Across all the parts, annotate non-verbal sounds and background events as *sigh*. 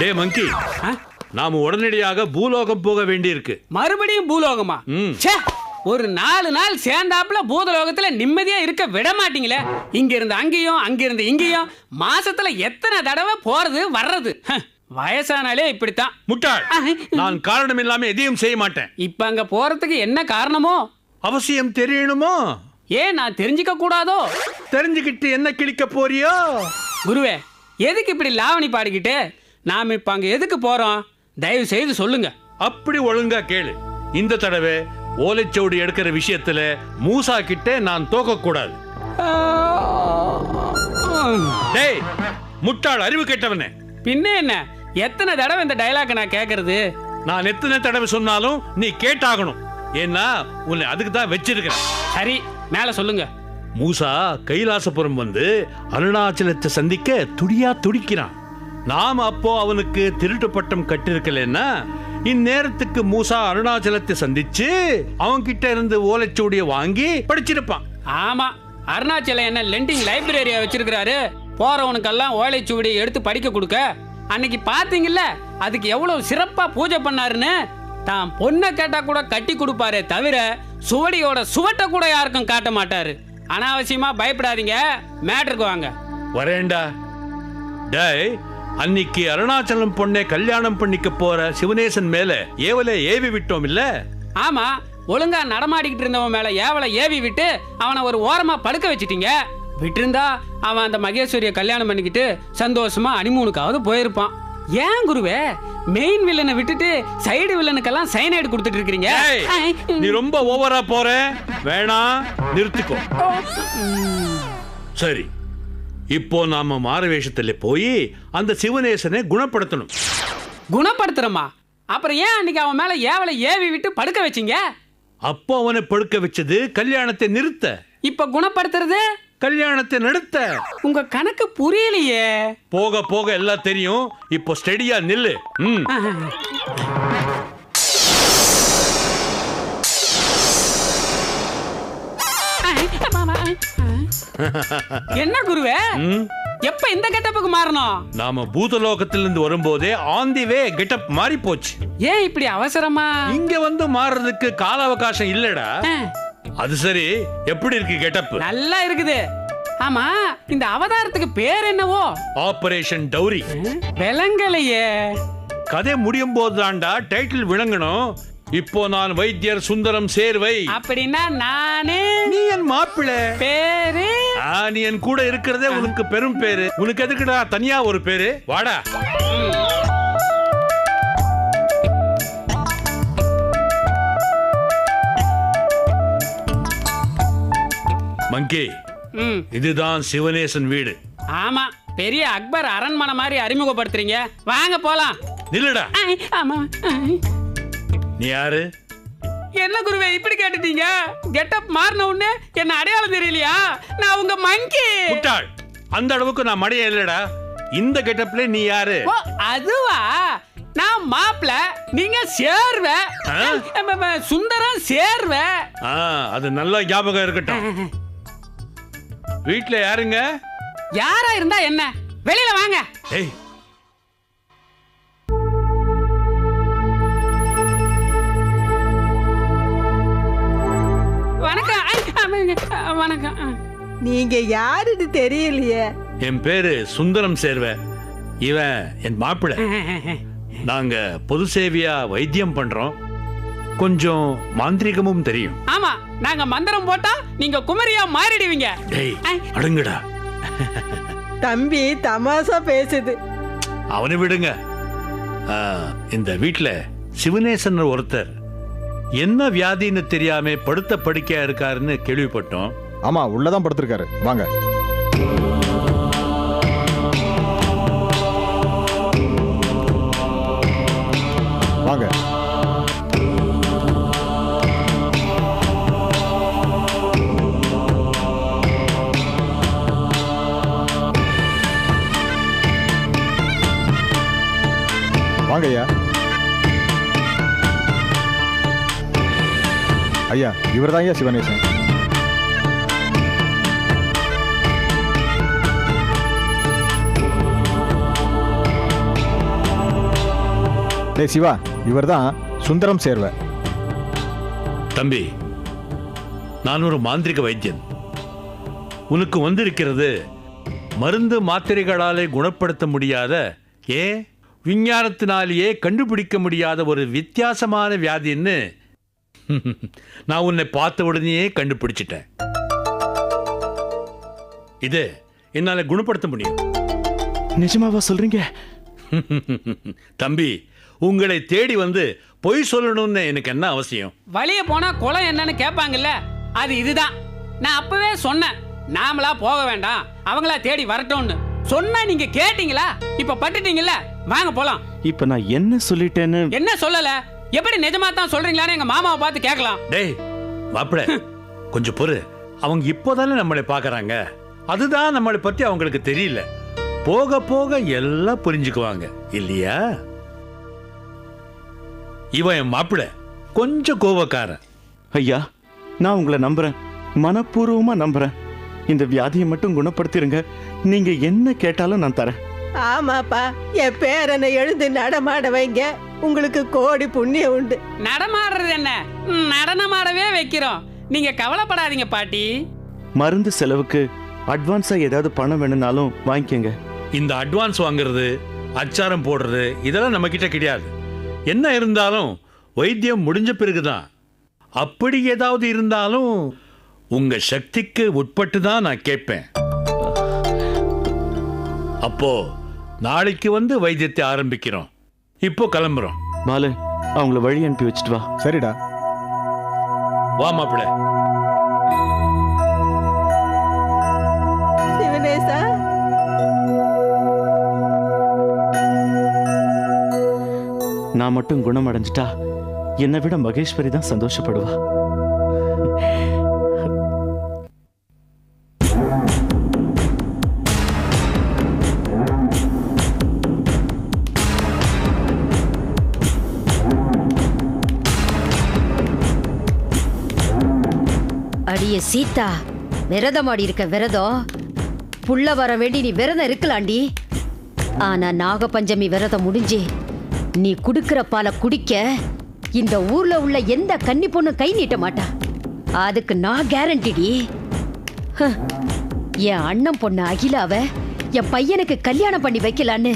டே மங்கி? நாம உடனடியாக பூலோகம் போக வேண்டியிருக்கு. மறுபடியும் பூலோகமா. ச்சே ஒரு நாலு நாள் சேர்ந்தாப்புல பூதலோகத்துல நிம்மதியா இருக்க விட மாட்டீங்களே இங்க இருந்து அங்கேயும் அங்க இருந்து இங்கேயும் மாசத்துல எத்தனை தடவை போறது வர்றது? ஹ, வயசானாலே இப்படித்தான். முட்டாள். நான் காரணம் இல்லாம எதையும் செய்ய மாட்டேன். இப்ப அங்க போறதுக்கு என்ன காரணமோ? அவசியம் தெரியணுமோ? ஏன் நான் தெரிஞ்சுக்க கூடாதோ? தெரிஞ்சுக்கிட்டு என்ன கிழிக்க போறியோ? குருவே எதுக்கு இப்படி லாவணி பாடிக்கிட்டு? நாம இப்ப அங்க எதுக்கு போறோம்? தயவு செய்து சொல்லுங்க. அப்படி ஒழுங்கா கேளு. இந்த தடவை ஓலைச்சோடு எடுக்கிற விஷயத்துல மூசா கிட்ட நான் தோக்க கூடாது டேய் முட்டாள் அறிவு கெட்டவனே. பின்ன என்ன? எத்தனை தடவை இந்த டைலாக் நான் கேக்குறது? நான் எத்தனை தடவை சொன்னாலும் நீ கேட்டாகணும். ஏன்னா உன்னை அதுக்கு தான் வச்சிருக்கிறேன். சரி மேல சொல்லுங்க. மூசா கைலாசபுரம் வந்து அருணாச்சலத்தை சந்திக்க துடியா துடிக்கிறான். நாம அப்போ அவனுக்கு திருட்டு பட்டம் கட்டிருக்கலன்னா இந்நேரத்துக்கு மூசா அருணாச்சலத்தை சந்திச்சு அவன்கிட்ட இருந்து ஓலைச்சுவடியை வாங்கி படிச்சிருப்பான். ஆமா அருணாச்சலம் என்ன லெண்டிங் லைப்ரரியா வச்சிருக்கிறாரு? போறவனுக்கெல்லாம் ஓலைச்சுவடி எடுத்து படிக்க கொடுக்க. அன்னைக்கு பாத்தீங்கல்ல அதுக்கு எவ்வளவு சிறப்பா பூஜை பண்ணாருன்னு? தான் பொண்ணை கேட்டா கூட கட்டி கொடுப்பாரே தவிர சுவடியோட சுவட்டை கூட யாருக்கும் காட்ட மாட்டாரு. அனாவசியமா பயப்படாதீங்க மேட்டருக்கு வாங்க. வரேண்டா டேய் அன்னைக்கு அருணாச்சலம் பொண்ணை கல்யாணம் பண்ணிக்க போற சிவனேசன் மேல ஏவலே ஏவி விட்டோம் இல்ல? ஆமா ஒழுங்கா நடமாடிக்கிட்டு இருந்தவன் மேல ஏவலை ஏவி விட்டு அவனை ஒரு ஓரமா படுக்க வச்சிட்டீங்க. விட்டிருந்தா அவன் அந்த மகேஸ்வரியை கல்யாணம் பண்ணிக்கிட்டு சந்தோஷமா அனிமூனுக்காவது போயிருப்பான். ஏன் குருவே? மெயின் வில்லனை விட்டுட்டு சைடு வில்லனுக்கெல்லாம் சைனைடு கொடுத்துட்டு இருக்கிறீங்க. டேய், நீ ரொம்ப ஓவரா போற. வேணாம் நிறுத்திக்கோ. சரி. இப்போ நாம மாரவேஷத்துல போய் அந்த சிவனேசனை குணப்படுத்தணும். குணப்படுத்துறமா அப்புறம் ஏன் அன்னைக்கு அவன் மேல ஏவலை ஏவி விட்டு படுக்க வச்சீங்க? அப்போ அவனை படுக்க வச்சது கல்யாணத்தை நிறுத்த. இப்ப குணப்படுத்துறது? கல்யாணத்தை நடத்த. உங்க கணக்கு புரியலையே. போக போக எல்லாம் தெரியும். இப்போ ஸ்டெடியா நில்லு. ம். *laughs* என்ன குருவே. எப்ப இந்த கெட்டப்புக்கு மாறணும்? நாம பூதலோகத்திலிருந்து வரும்போதே ஆன் தி வே கெட்டப் மாறி போச்சு. ஏன் இப்படி அவசரமா? இங்க வந்து மாறுறதுக்கு கால அவகாசம் இல்லடா. அது சரி எப்படி இருக்கு கெட்டப் நல்லா இருக்குது. ஆமா இந்த அவதாரத்துக்கு பேர் என்னவோ? Operation dowry. விலங்கலையே. கதை முடியும் போதுதான்டா டைட்டில் விளங்கணும். இப்போ நான் வைத்தியர் சுந்தரம் சேர்வை. அப்படின்னா நானு நீ என் மாப்பிள்ளை. பேரு. ஆ, நீ என் கூட இருக்கிறதே உனக்கு பெரும் பேரு. உனக்கு எதுக்குடா தனியா ஒரு பேரு? வாடா. மங்கி இதுதான் சிவனேசன் வீடு. ஆமா பெரிய அக்பர் அரண்மனை மாதிரி அறிமுகப்படுத்துறீங்க. வாங்க போலாம். நில்லுடா. ஆமா. நீ யாரு? என்ன குருவே இப்படி கேட்டுட்டீங்க? கெட்டப் மாறின உடனே என்ன அடையாளம் தெரியலையா? நான் உங்க மங்கி முட்டாள். அந்த அளவுக்கு நான் மடைய இல்லடா. இந்த கெட்டப்ல நீ யாரு? அதுவா? நான் மாப்பிள நீங்க சேர்வ. சுந்தரம் சேர்வ. ஆ அது நல்லா ஞாபகம் இருக்கட்டும். வீட்ல யாருங்க? யாரா இருந்தா என்ன? வெளியில வாங்க. ஏய் வணக்கம். வணக்கம். நீங்க யாருன்னு தெரியலையே. என் பேரு சுந்தரம் சேர்வ. இவன் என் மாப்பிள்ளை. நாங்க பொது சேவையா வைத்தியம் பண்றோம். கொஞ்சம் மாந்திரிகமும் தெரியும். ஆமா நாங்க மந்திரம் போட்டா நீங்க குமரியா மாறிடுவீங்க. டேய். அடங்குடா. தம்பி தமாசா பேசுது. அவனை விடுங்க. ஆ, இந்த வீட்ல சிவனேசன் ஒருத்தர். என்ன வியாதின்னு தெரியாம படுத்த படுக்கையா இருக்காருன்னு கேள்விப்பட்டோம். ஆமா உள்ளதான் படுத்திருக்காரு. வாங்க. வாங்க. வாங்க ஐயா. ஐயா இவர்தான் ஐயா சிவனேசன் டேய் சிவா இவர்தான் சுந்தரம் சேர்வை. தம்பி நான் ஒரு மாந்திரிக வைத்தியன். உனக்கு வந்திருக்கிறது மருந்து மாத்திரைகளாலே குணப்படுத்த முடியாத ஏன் விஞ்ஞானத்தினாலேயே கண்டுபிடிக்க முடியாத ஒரு வித்தியாசமான வியாதின்னு *laughs* நான் உன்னை பார்த்த உடனேயே கண்டுபிடிச்சிட்டேன். இது என்னால குணப்படுத்த முடியும். நிஜமாவா சொல்றீங்க? *laughs* தம்பி உங்களை தேடி வந்து பொய் சொல்லணும்னு எனக்கு என்ன அவசியம்? வழிய போனா குளம் என்னன்னு கேட்பாங்கல்ல அது இதுதான். நான் அப்பவே சொன்னேன் நாமளா போக வேண்டாம் அவங்களா தேடி வரட்டும்னு. சொன்னா நீங்க கேட்டீங்களா? இப்ப பட்டுட்டீங்கல்ல வாங்க போலாம். இப்ப நான் என்ன சொல்லிட்டேன்னு என்ன சொல்லல? எப்படி நிஜமா தான் சொல்றீங்களான்னு எங்க மாமாவை பார்த்து கேட்கலாம். டேய் மாப்பிள கொஞ்சம் பொறு. அவங்க இப்போதானே நம்மளை பார்க்கறாங்க. அதுதான் நம்மளை பத்தி அவங்களுக்கு தெரியல. போக போக எல்லாம் புரிஞ்சுக்குவாங்க. இல்லையா? இவன் என் மாப்பிள. கொஞ்சம் கோவக்காரன். ஐயா நான் உங்களை நம்புறேன். மனப்பூர்வமா நம்புறேன். இந்த வியாதியை மட்டும் குணப்படுத்திருங்க. நீங்க என்ன கேட்டாலும் நான் தரேன். ஆமாப்பா என் பேரனை எழுந்து நடமாட வைங்க. உங்களுக்கு கோடி புண்ணியம் உண்டு. நடமாடுறது என்ன? நடனமாடவே வைக்கிறோம். நீங்க கவலைப்படாதீங்க பாட்டி. மருந்து செலவுக்கு அட்வான்ஸா ஏதாவது பணம் வேணும்னாலும் வாங்கிக்கோங்க. இந்த அட்வான்ஸ் வாங்குறது அச்சாரம் போடுறது இதெல்லாம் நம்ம கிட்ட கிடையாது. என்ன இருந்தாலும் வைத்தியம் முடிஞ்ச பிறகுதான். அப்படி ஏதாவது இருந்தாலும் உங்க சக்திக்கு உட்பட்டு தான் நான் கேட்பேன். அப்போ நாளைக்கு வந்து வைத்தியத்தை ஆரம்பிக்கிறோம். இப்போ கிளம்புறோம். பாலு அவங்கள வழி அனுப்பி வச்சுட்டு வா. சரிடா. வா மாப்பிள்ள நான் மட்டும் குணமடைஞ்சிட்டா என்னை விட மகேஸ்வரி தான் சந்தோஷப்படுவா. அடிய சீதா விரதம் ஆடி இருக்க விரதம். புள்ள வர வேண்டி நீ விரதம் இருக்கலாண்டி. ஆனா நாகபஞ்சமி விரதம் முடிஞ்சு நீ குடுக்கிற பாலை குடிக்க இந்த ஊர்ல உள்ள எந்த கன்னி பொண்ணும் கை நீட்ட மாட்டா. அதுக்கு நான் கேரண்டிடி என் அண்ணன் பொண்ணு அகிலாவ என் பையனுக்கு கல்யாணம் பண்ணி வைக்கலான்னு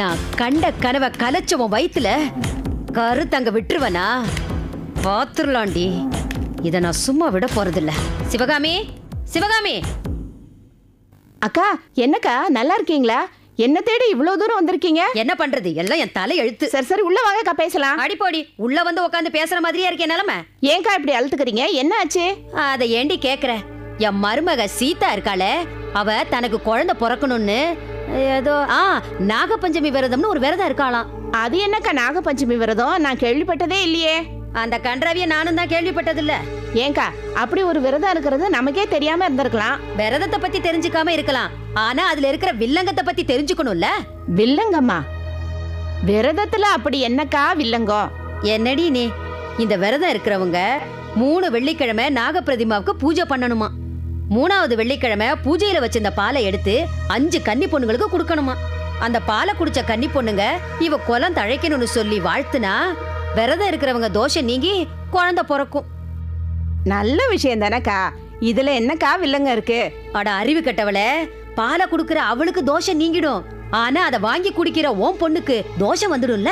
நான் கண்ட கனவை கலைச்சவன் வயிற்றுல கருத்தங்க விட்டுருவனா? பார்த்துடலாண்டி இதை நான் சும்மா விட போறதில்ல. சிவகாமி சிவகாமி. அக்கா என்னக்கா நல்லா இருக்கீங்களா? என்ன தேடி இவ்வளவு தூரம் வந்திருக்கீங்க? என்ன பண்றது? எல்லாம் என் தலை எழுத்து. சரி சரி உள்ள வாங்கக்கா பேசலாம். அடிப்போடி உள்ள வந்து உட்காந்து பேசுற மாதிரியா இருக்கேன் நிலைமை? ஏன்க்கா இப்படி அழுத்துக்கிறீங்க? என்ன ஆச்சு? அதை ஏண்டி கேக்குற? என் மருமக சீதா இருக்காளே அவ தனக்கு குழந்தை பிறக்கணும்னு ஏதோ ஆ நாகபஞ்சமி விரதம்னு ஒரு விரதம் இருக்காளாம். அது என்னக்கா நாகபஞ்சமி விரதம்? நான் கேள்விப்பட்டதே இல்லையே. அந்த கன்றாவிய நானும் தான் கேள்விப்பட்டதில்ல. ஏன்க்கா அப்படி ஒரு விரதம் இருக்கிறது நமக்கே தெரியாம இருந்திருக்கலாம். விரதத்தை பத்தி தெரிஞ்சுக்காம இருக்கலாம். ஆனா அதுல இருக்கிற வில்லங்கத்தை பத்தி தெரிஞ்சுக்கணும்ல? வில்லங்கம்மா? விரதத்துல அப்படி என்னக்கா வில்லங்கம் என்னடி நீ? இந்த விரதம் இருக்கிறவங்க மூணு வெள்ளிக்கிழமை நாகப்பிரதிமாவுக்கு பூஜை பண்ணணுமா? மூணாவது வெள்ளிக்கிழமை பூஜையில வச்சிருந்த பாலை எடுத்து அஞ்சு கன்னி பொண்ணுங்களுக்கு கொடுக்கணுமா? அந்த பாலை குடிச்ச கன்னி பொண்ணுங்க இவ குலம் தழைக்கணும்னு சொல்லி வாழ்த்துனா விரதம் இருக்கிறவங்க தோஷம் நீங்கி குழந்தை பிறக்கும். நல்ல விஷயம் தானக்கா? இதுல என்னக்கா வில்லங்க இருக்கு? அட அறிவு கெட்டவளே பாலை குடுக்கிற அவளுக்கு தோஷம் நீங்கிடும். ஆனா அதை வாங்கி குடிக்கிற உன் பொண்ணுக்கு தோஷம் வந்துடும்ல?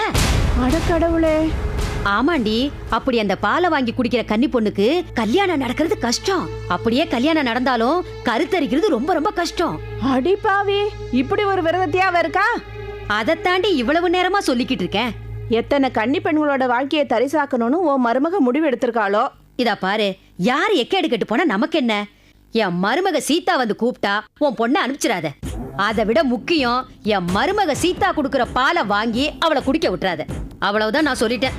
அடக்கடவுளே ஆமாண்டி அப்படி அந்த பாலை வாங்கி குடிக்கிற கன்னி பொண்ணுக்கு கல்யாணம் நடக்கிறது கஷ்டம். அப்படியே கல்யாணம் நடந்தாலும் கருத்தரிக்கிறது ரொம்ப ரொம்ப கஷ்டம். அடிப்பாவி இப்படி ஒரு விரதத்தையா இருக்கா? அதை தாண்டி இவ்வளவு நேரமா சொல்லிக்கிட்டு இருக்கேன். எத்தனை கன்னி பெண்களோட வாழ்க்கையை தரிசாக்கணும்னு உன் மருமக முடிவு எடுத்திருக்காளோ இதா பாரு யார் எக்கேடு கெட்டு போனா நமக்கு என்ன என் மருமக சீதா வந்து கூப்பிட்டா உன் பொண்ணை அனுப்பிச்சிடாத. அதை விட முக்கியம் என் மருமக சீதா குடுக்கிற பாலை வாங்கி அவளை குடிக்க விட்டுறாத. அவ்வளவுதான் நான் சொல்லிட்டேன்.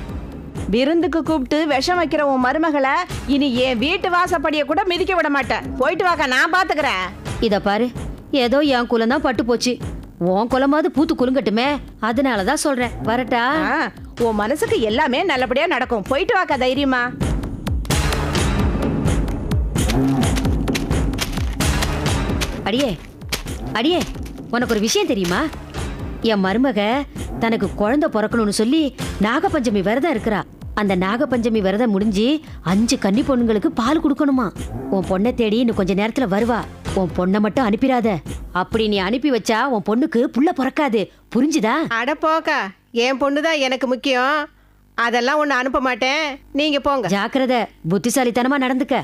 விருந்துக்கு கூப்பிட்டு விஷம் வைக்கிற உன் மருமகளை இனி என் வீட்டு வாசப்படிய கூட மிதிக்க விட மாட்டேன். போயிட்டு வாக்கா நான் பாத்துக்கிறேன். இத பாரு ஏதோ என் குலம் தான் பட்டு போச்சு உன் குலமாவது பூத்து குலுங்கட்டுமே. அதனாலதான் சொல்றேன். வரட்டா? உன் மனசுக்கு எல்லாமே நல்லபடியா நடக்கும். போயிட்டு வாக்கா தைரியமா. அடியே அடியே உனக்கு ஒரு விஷயம் தெரியுமா? என் மருமக தனக்கு குழந்தை பிறக்கணும்னு சொல்லி நாகபஞ்சமி விரதம் இருக்கிறா. அந்த நாகபஞ்சமி விரதம் முடிஞ்சு அஞ்சு கன்னி பொண்ணுங்களுக்கு பால் கொடுக்கணுமா? உன் பொண்ணை தேடி இன்னும் கொஞ்ச நேரத்துல வருவா. உன் பொண்ணை மட்டும் அனுப்பிடாத. அப்படி நீ அனுப்பி வச்சா உன் பொண்ணுக்கு புள்ள பிறக்காது. புரிஞ்சுதா? அட போக்கா என் பொண்ணு தான் எனக்கு முக்கியம். அதெல்லாம் ஒன்று அனுப்ப மாட்டேன். நீங்க போங்க. ஜாக்கிரதை புத்திசாலித்தனமா நடந்துக்க.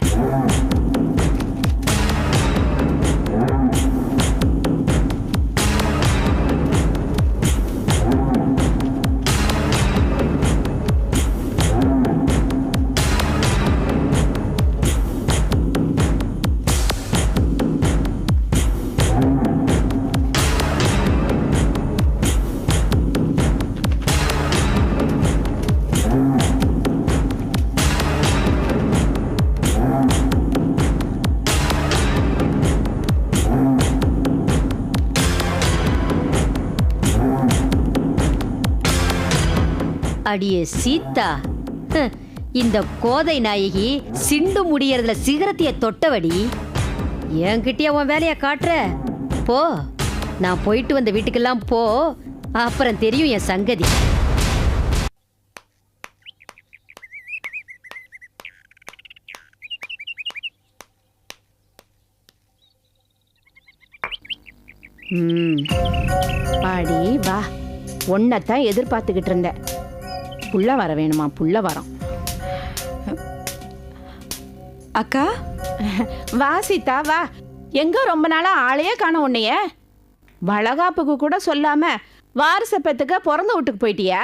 அடியே சீதா. இந்த கோதை நாயகி சிண்டு முடியறதுல சிகரத்தைய தொட்டவடி. என்கிட்டயே உன் வேலைய காட்டுற. போ நான் போயிட்டு வந்த வீட்டுக்கெல்லாம் போ. அப்புறம் தெரியும் என் சங்கதி. பாடி வா. ஒன்னத்தான் எதிர்பார்த்துக்கிட்டு இருந்தேன். புள்ள வர வேணுமா? புள்ள வரோம். அக்கா வா சீதா வா. எங்க ரொம்ப நாளா ஆளையே காண உன்னைய? வளகாப்புக்கு கூட சொல்லாம வாரிச பிறந்த வீட்டுக்கு போயிட்டியா?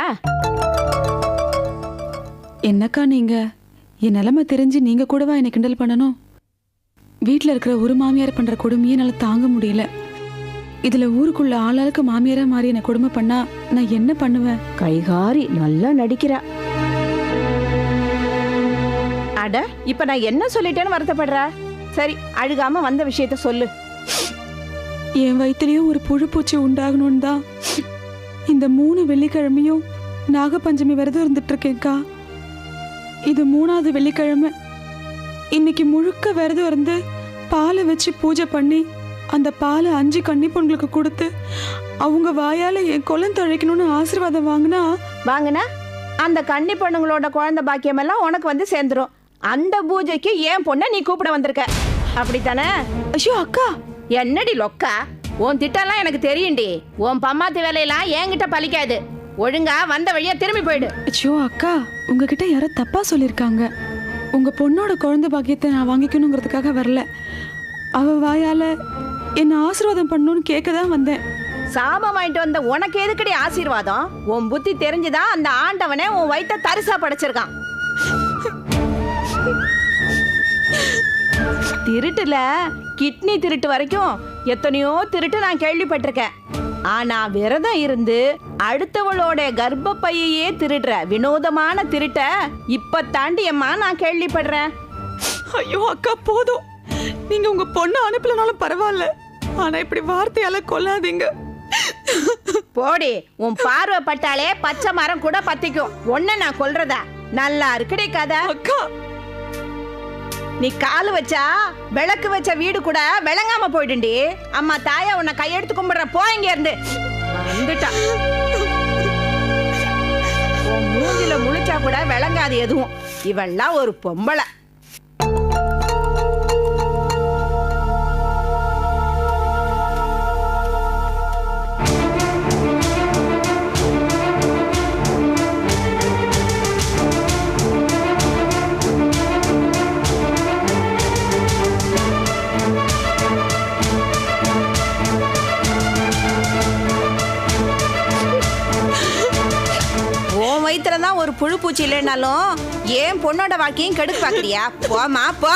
என்னக்கா நீங்க? என் நிலைமை தெரிஞ்சு நீங்க கூடவா என்னை கிண்டல் பண்ணணும்? வீட்டில் இருக்கிற ஒரு மாமியார் பண்ற கொடுமையை என்னால் தாங்க முடியல. இதுல ஊருக்குள்ள ஆளாளுக்கு மாமியாரா மாறி என்னை கொடுமை பண்ணா நான் என்ன பண்ணுவேன்? கைகாரி நல்லா நடிக்கிறா. அட இப்ப நான் என்ன சொல்லிட்டேன்னு வருத்தப்படுற? சரி அழுகாம வந்த விஷயத்த சொல்லு. என் வயிற்றுலயும் ஒரு புழுப்பூச்சி உண்டாகணும்னு தான் இந்த மூணு வெள்ளிக்கிழமையும் நாகபஞ்சமி விரதம் இருந்துட்டு இருக்கேன்க்கா இது மூணாவது வெள்ளிக்கிழமை. இன்னைக்கு முழுக்க விரதம் இருந்து பாலை வச்சு பூஜை பண்ணி அந்த பாலை அஞ்சு கன்னி பொண்களுக்கு கொடுத்து அவங்க வாயால என் குலம் தழைக்கணும்னு ஆசீர்வாதம் வாங்கினா? வாங்கினா? அந்த கன்னி பொண்ணுங்களோட குழந்தை பாக்கியம் எல்லாம் உனக்கு வந்து சேர்ந்துரும். அந்த பூஜைக்கு ஏன் பொண்ணை நீ கூப்பிட வந்திருக்க. அப்படித்தானே? ஐயோ அக்கா! என்னடி லொக்கா? உன் திட்டம்லாம் எனக்கு தெரியும்டி. உன் பம்மாத்து வேலையெல்லாம் என்கிட்ட பலிக்காது ஒழுங்கா வந்த வழியா திரும்பி போயிடு. ஐயோ அக்கா! உங்ககிட்ட யாரோ தப்பா சொல்லியிருக்காங்க. உங்க பொண்ணோட குழந்தை பாக்கியத்தை நான் வாங்கிக்கணுங்கிறதுக்காக வரல. அவ வாயால என்ன ஆசீர்வாதம் பண்ணணும்னு கேட்க தான் வந்தேன். சாபம் வாங்கிட்டு வந்த உனக்கு எதுக்கடி ஆசீர்வாதம்? உன் புத்தி தெரிஞ்சுதான் அந்த ஆண்டவனே உன் வயித்த தரிசா படைச்சிருக்கான். திருட்டுல கிட்னி திருட்டு வரைக்கும் எத்தனையோ திருட்டு நான் கேள்விப்பட்டிருக்கேன். ஆனா விரதம் இருந்து அடுத்தவளோட கர்ப்பப்பையையே திருடுற வினோதமான திருட்ட இப்ப தாண்டியம்மா நான் கேள்விப்படுறேன். ஐயோ அக்கா போதும். நீங்க உங்க பொண்ணு அனுப்பலனாலும் பரவாயில்ல. ஆனா இப்படி வார்த்தையால கொல்லாதீங்க. போடி உன் பார்வை பட்டாலே பச்சை மரம் கூட பத்திக்கும். ஒன்ன நான் கொல்றதா நல்லா இருக்குடி கதை. அக்கா. நீ கால் வச்சா விளக்கு வச்ச வீடு கூட விளங்காம போயிடுண்டி. அம்மா தாயா உன்னை கையெடுத்து கும்பிடுற போ இங்க இருந்து வந்துட்டா மூஞ்சில முழிச்சா கூட விளங்காது எதுவும். இவெல்லாம் ஒரு பொம்பளை. பூச்சி இல்லைனாலும் ஏன் பொண்ணோட வாழ்க்கையும் கெடுக்க பாக்குறியா? போமா போ.